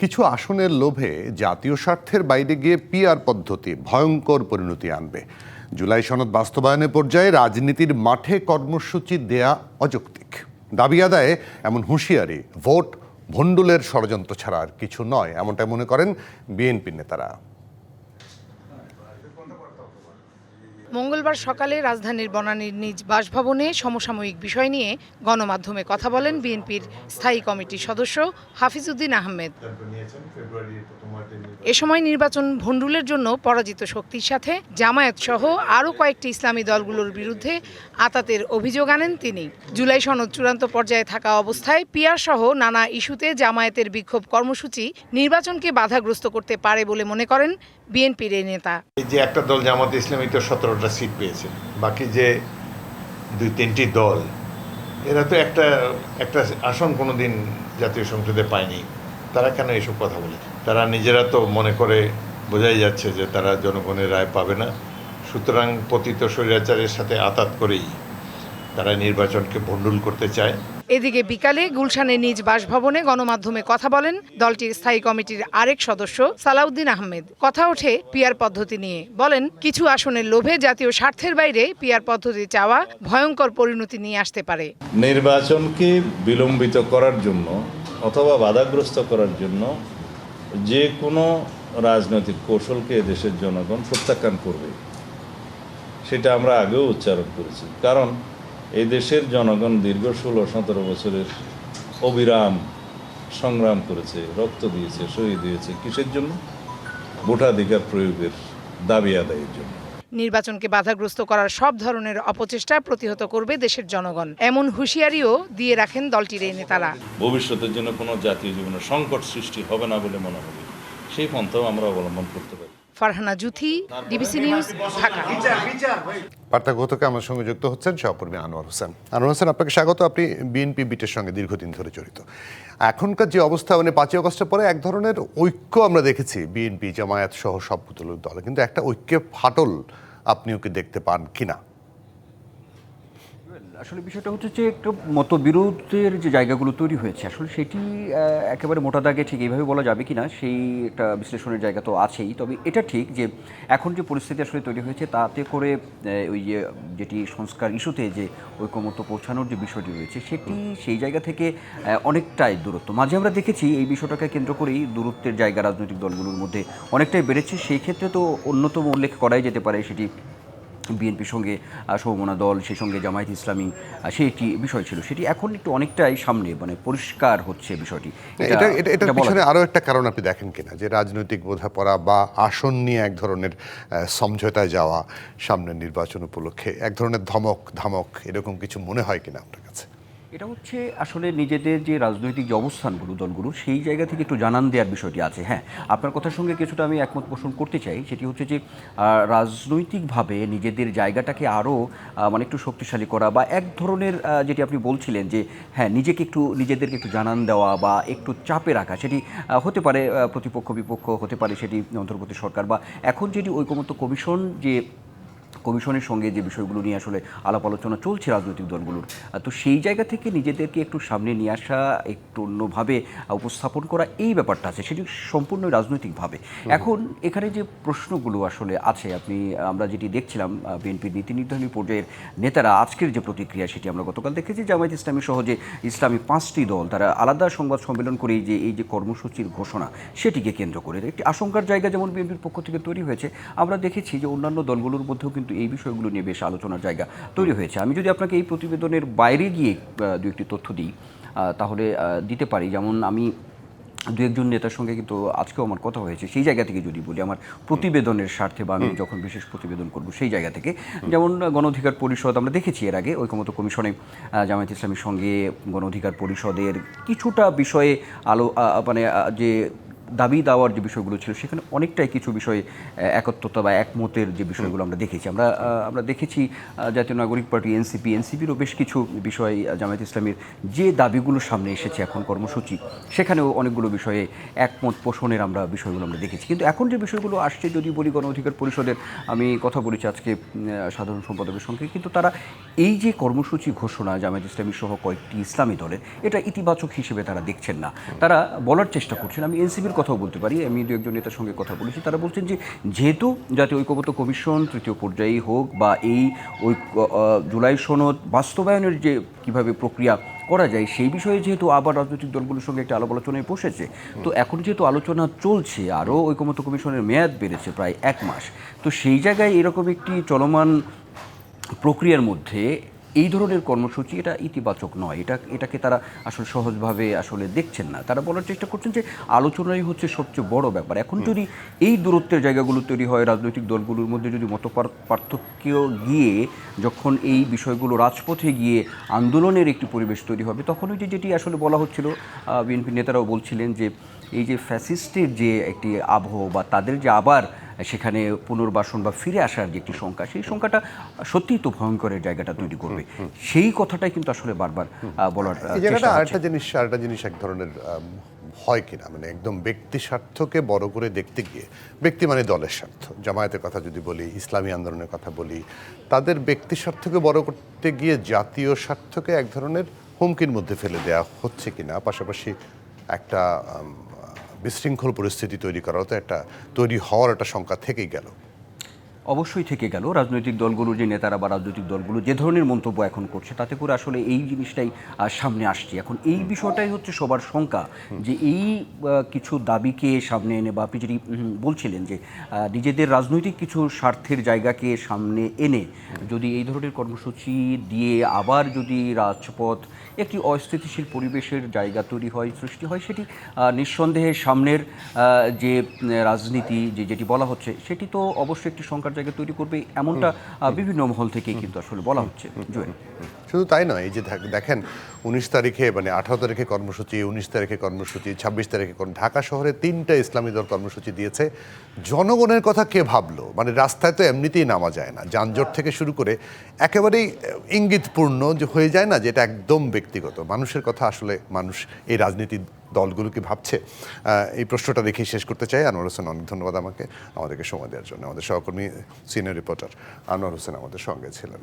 কিছু আসনের লোভে জাতীয় স্বার্থের বাইরে গিয়ে পিআর পদ্ধতি ভয়ঙ্কর পরিণতি আনবে। জুলাই সনদ বাস্তবায়নের পর্যায়ে রাজনীতির মাঠে কর্মসূচি দেয়া অযৌক্তিক। দাবি আদায়ে এমন হুঁশিয়ারি, ভোট, ভণ্ডুলের ষড়যন্ত্র ছাড়া আর কিছু নয়, এমনটাই মনে করেন বিএনপির নেতারা। মঙ্গলবার সকালে রাজধানীর বনানীর নিজ বাসভবনে সমসাময়িক বিষয় নিয়ে গণমাধ্যমে কথা বলেন বিএনপির স্থায়ী কমিটির সদস্য হাফিজউদ্দিন আহমেদ। এ সময় নির্বাচন ভণ্ডুলের জন্য পরাজিত শক্তির সাথে জামায়াত সহ আরও কয়েকটি ইসলামী দলগুলোর বিরুদ্ধে আতাতের অভিযোগ আনেন তিনি। জুলাই সনদ চূড়ান্ত পর্যায়ে থাকা অবস্থায় পিয়ার সহ নানা ইস্যুতে জামায়াতের বিক্ষোভ কর্মসূচি নির্বাচনকে বাধাগ্রস্ত করতে পারে বলে মনে করেন বিএনপির এই নেতা। এই যে একটা দল জামাত ইসলামী, তো সতেরোটা সিট পেয়েছে। বাকি যে দুই তিনটি দল, এরা তো একটা একটা আসন কোনো দিন জাতীয় সংসদে পায়নি। তারা কেন এসব কথা বলে? তারা নিজেরা তো মনে করে বোঝাই যাচ্ছে যে তারা জনগণের রায় পাবে না। সুতরাং পতিত স্বৈরাচারের সাথে আতাত করেই তারা নির্বাচনকে ভণ্ডুল করতে চায়। এদিকে বিকালে গুলশানের নিজ বাসভবনে গণমাধ্যমে কথা বলেন দলটির স্থায়ী কমিটির আরেক সদস্য সালাউদ্দিন আহমেদ। কথা ওঠে পিয়ার পদ্ধতি নিয়ে। বলেন কিছু আসনের লোভে জাতীয় স্বার্থের বাইরে পিয়ার পদ্ধতি চাওয়া ভয়ঙ্কর পরিণতি নিয়ে আসতে পারে। নির্বাচনকে বিলম্বিত করার জন্য অথবা বাধাগ্রস্ত করার জন্য যে কোনো রাজনৈতিক কৌশলকে দেশের জনগণ প্রত্যাখ্যান করবে সেটা আমরা আগেও উচ্চারণ করেছি। কারণ এই দেশের জনগণ দীর্ঘ ষোলো সতেরো বছরের অবিরাম সংগ্রাম করেছে রক্ত দিয়েছে শহীদ দিয়েছে কিসের জন্য? ভোটাধিকার প্রয়োগের দাবি আদায়ের জন্য। নির্বাচনকে বাধাগ্রস্ত করার সব ধরনের অপচেষ্টা প্রতিহত করবে দেশের জনগণ। এমন হুঁশিয়ারিও দিয়ে রাখেন দলটির এই নেতারা। ভবিষ্যতের জন্য কোনো জাতীয় জীবনে সংকট সৃষ্টি হবে না বলে মনে হবে। সেই পন্থাও আমরা অবলম্বন করতে পারি। Farhana Juthi, DBC news, Dhaka. বার্তাগতকে আমার সঙ্গে যুক্ত হচ্ছেন সহকর্মী আনোয়ার হোসেন। আনোয়ার হোসেন, আপনাকে স্বাগত। আপনি বিএনপি বিটের সঙ্গে দীর্ঘদিন ধরে জড়িত। এখনকার যে অবস্থা মানে পাঁচই অগস্টের পরে এক ধরনের ঐক্য আমরা দেখেছি বিএনপি জামায়াত সহ সব দল। কিন্তু একটা ঐক্যে ফাটল আপনিও কি দেখতে পান কিনা? আসলে বিষয়টা হচ্ছে যে একটু মতবিরোধের যে জায়গাগুলো তৈরি হয়েছে আসলে সেটি একেবারে মোটা দাগে ঠিক এইভাবে বলা যাবে কি না সেই একটা বিশ্লেষণের জায়গা তো আছেই। তবে এটা ঠিক যে এখন যে পরিস্থিতি আসলে তৈরি হয়েছে তাতে করে ওই যে যেটি সংস্কার ইস্যুতে যে ঐকমত্য পৌঁছানোর যে বিষয়টি রয়েছে সেটি সেই জায়গা থেকে অনেকটাই দূরত্ব। মাঝে আমরা দেখেছি এই বিষয়টাকে কেন্দ্র করেই দূরত্বের জায়গা রাজনৈতিক দলগুলোর মধ্যে অনেকটাই বেড়েছে। সেই ক্ষেত্রে তো অন্যতম উল্লেখ করাই যেতে পারে সেটি বিএনপির সঙ্গে সমমনা দল সেই সঙ্গে জামায়াত ইসলামী সেই একটি বিষয় ছিল। সেটি এখন একটু অনেকটাই সামনে মানে পরিষ্কার হচ্ছে বিষয়টি। এটা এটা এটার এটা বলা পিছনে আরও একটা কারণ আপনি দেখেন কিনা যে রাজনৈতিক বোঝাপড়া বা আসন নিয়ে এক ধরনের সমঝোতায় যাওয়া সামনের নির্বাচন উপলক্ষে এক ধরনের ধমক ধামক এরকম কিছু মনে হয় কিনা আপনার কাছে? এটা হচ্ছে আসলে নিজেদের যে রাজনৈতিক যে অবস্থানগুলো দলগুলো সেই জায়গা থেকে একটু জানান দেওয়ার বিষয়টি আছে। হ্যাঁ আপনার কথার সঙ্গে কিছুটা আমি একমত পোষণ করতে চাই। সেটি হচ্ছে যে রাজনৈতিকভাবে নিজেদের জায়গাটাকে আরও মানে একটু শক্তিশালী করা বা এক ধরনের যেটি আপনি বলছিলেন যে হ্যাঁ নিজেকে একটু, নিজেদেরকে একটু জানান দেওয়া বা একটু চাপে রাখা, সেটি হতে পারে প্রতিপক্ষ বিপক্ষ হতে পারে সেটি অন্তর্বর্তী সরকার বা এখন যেটি ঐকমত্য কমিশন যে কমিশনের সঙ্গে যে বিষয়গুলো নিয়ে আসলে আলাপ আলোচনা চলছে রাজনৈতিক দলগুলোর তো সেই জায়গা থেকে নিজেদেরকে একটু সামনে নিয়ে আসা একটু অন্যভাবে উপস্থাপন করা এই ব্যাপারটা আছে সেটি সম্পূর্ণ রাজনৈতিকভাবে। এখন এখানে যে প্রশ্নগুলো আসলে আছে আপনি আমরা যেটি দেখছিলাম বিএনপির নীতি নির্ধারণী পর্যায়ের নেতারা আজকের যে প্রতিক্রিয়া সেটি আমরা গতকাল দেখেছি জামায়াত ইসলামী সহ যে ইসলামী পাঁচটি দল তারা আলাদা সংবাদ সম্মেলন করে যে এই যে কর্মসূচির ঘোষণা সেটিকে কেন্দ্র করে। একটি আশঙ্কার জায়গা যেমন বিএনপির পক্ষ থেকে তৈরি হয়েছে আমরা দেখেছি যে অন্যান্য দলগুলোর মধ্যেও কিন্তু এই বিষয়গুলো নিয়ে বেশ আলোচনার জায়গা তৈরি হয়েছে। আমি যদি আপনাকে এই প্রতিবেদনের বাইরে গিয়ে দু একটি তথ্য দিই তাহলে দিতে পারি। যেমন আমি দু একজন নেতার সঙ্গে কিন্তু আজকেও আমার কথা হয়েছে। সেই জায়গা থেকে যদি বলি আমার প্রতিবেদনের স্বার্থে বা আমি যখন বিশেষ প্রতিবেদন করব সেই জায়গা থেকে। যেমন গণ অধিকার পরিষদ আমরা দেখেছি এর আগে ঐকমত্য কমিশনে জামায়াত ইসলামীর সঙ্গে গণ অধিকার পরিষদের কিছুটা বিষয়ে আলো মানে যে দাবি দেওয়ার যে বিষয়গুলো ছিল, সেখানে অনেকটাই কিছু বিষয়ে একত্রতা বা একমতের যে বিষয়গুলো আমরা দেখেছি। আমরা আমরা দেখেছি জাতীয় নাগরিক পার্টি, এনসিপি, এনসিপিরও বেশ কিছু বিষয় জামায়াত ইসলামের যে দাবিগুলো সামনে এসেছে এখন কর্মসূচি, সেখানেও অনেকগুলো বিষয়ে একমত পোষণের আমরা বিষয়গুলো আমরা দেখেছি। কিন্তু এখন যে বিষয়গুলো আসছে, যদি বলি গণ অধিকার পরিষদের, আমি কথা বলেছি আজকে সাধারণ সম্পাদকের সঙ্গে, কিন্তু তারা এই যে কর্মসূচি ঘোষণা জামায়াত ইসলামী সহ কয়েকটি ইসলামী দলের, এটা ইতিবাচক হিসেবে তারা দেখছেন না। তারা বলার চেষ্টা করছেন, আমি এনসিবির কথাও বলতে পারি, আমি দু একজন নেতার সঙ্গে কথা বলেছি, তারা বলছেন যে যেহেতু জাতীয় ঐক্যবদ্ধ কমিশন তৃতীয় পর্যায়েই হোক বা এই ঐক্য জুলাই সনদ বাস্তবায়নের যে কীভাবে প্রক্রিয়া করা যায়, সেই বিষয়ে যেহেতু আবার রাজনৈতিক দলগুলোর সঙ্গে একটা আলাপ আলোচনায় বসেছে, তো এখন যেহেতু আলোচনা চলছে, আরও ঐকমত্য কমিশনের মেয়াদ বেড়েছে প্রায় এক মাস, তো সেই জায়গায় এরকম একটি চলমান প্রক্রিয়ার মধ্যে এই ধরনের কর্মসূচি এটা ইতিবাচক নয়। এটা এটাকে তারা আসলে সহজভাবে আসলে দেখছেন না। তারা বলার চেষ্টা করছেন যে আলোচনাই হচ্ছে সবচেয়ে বড় ব্যাপার। এখন যদি এই দূরত্বের জায়গাগুলো তৈরি হয় রাজনৈতিক দলগুলোর মধ্যে যদি মত পার্থক্য গিয়ে যখন এই বিষয়গুলো রাজপথে গিয়ে আন্দোলনের একটি পরিবেশ তৈরি হবে তখন ওই যে যেটি আসলে বলা হচ্ছিল বিএনপি নেতারাও বলছিলেন যে এই যে ফ্যাসিস্টের যে একটি আবহ বা তাদের যে আবার সেখানে পুনর্বাসন বা ফিরে আসার যে একটি সংখ্যা সেই সংখ্যাটা সত্যিই তো ভয়ঙ্করের জায়গাটা তৈরি করবে। সেই কথাটাই কিন্তু আসলে বারবার বলার জায়গাটা আরেকটা জিনিস আরেকটা জিনিস এক ধরনের হয় কিনা? মানে একদম ব্যক্তি স্বার্থকে বড় করে দেখতে গিয়ে ব্যক্তি মানে দলের স্বার্থ। জামায়াতের কথা যদি বলি ইসলামী আন্দোলনের কথা বলি তাদের ব্যক্তি স্বার্থকে বড় করতে গিয়ে জাতীয় স্বার্থকে এক ধরনের হুমকির মধ্যে ফেলে দেওয়া হচ্ছে কিনা? পাশাপাশি একটা বিশৃঙ্খল পরিস্থিতি তৈরি করার তো একটা তৈরি হওয়ার একটা শঙ্কা থেকেই গেল। অবশ্যই থেকে গেল। রাজনৈতিক দলগুলোর যে নেতারা বা রাজনৈতিক দলগুলো যে ধরনের মন্তব্য এখন করছে, তাতে করে আসলে এই জিনিসটাই সামনে আসছে। এখন এই বিষয়টাই হচ্ছে সবার শঙ্কা যে এই কিছু দাবিকে সামনে এনে বা আপনি বলছিলেন যে নিজেদের রাজনৈতিক কিছু স্বার্থের জায়গাকে সামনে এনে যদি এই ধরনের কর্মসূচি দিয়ে আবার যদি রাজপথ একটি অস্থিতিশীল পরিবেশের জায়গা তৈরি হয়, সৃষ্টি হয়, সেটি নিঃসন্দেহে সামনের যে রাজনীতি, যে, যেটি বলা হচ্ছে, সেটি তো অবশ্যই একটি সংখ্যার জায়গা তৈরি করবে এমনটা বিভিন্ন মহল থেকেই কিন্তু আসলে বলা হচ্ছে শুধু তাই নয় এই যে দেখ- দেখেন উনিশ তারিখে মানে আঠারো তারিখে কর্মসূচি উনিশ তারিখে কর্মসূচি ছাব্বিশ তারিখে ঢাকা শহরে তিনটা ইসলামী দল কর্মসূচি দিয়েছে। জনগণের কথা কে ভাবলো? মানে রাস্তায় তো এমনিতেই নামা যায় না। যানজট থেকে শুরু করে একেবারেই ইঙ্গিতপূর্ণ যে হয়ে যায় না যেটা একদম ব্যক্তিগত। মানুষের কথা আসলে মানুষ এই রাজনীতির দলগুলো কি ভাবছে? এই প্রশ্নটা দেখেই শেষ করতে চাই। আনোয়ার হোসেন, অনেক ধন্যবাদ আমাকে আমাদেরকে সময় দেওয়ার জন্য। আমাদের সহকর্মী, সিনিয়র রিপোর্টার আনোয়ার হোসেন আমাদের সঙ্গে ছিলেন।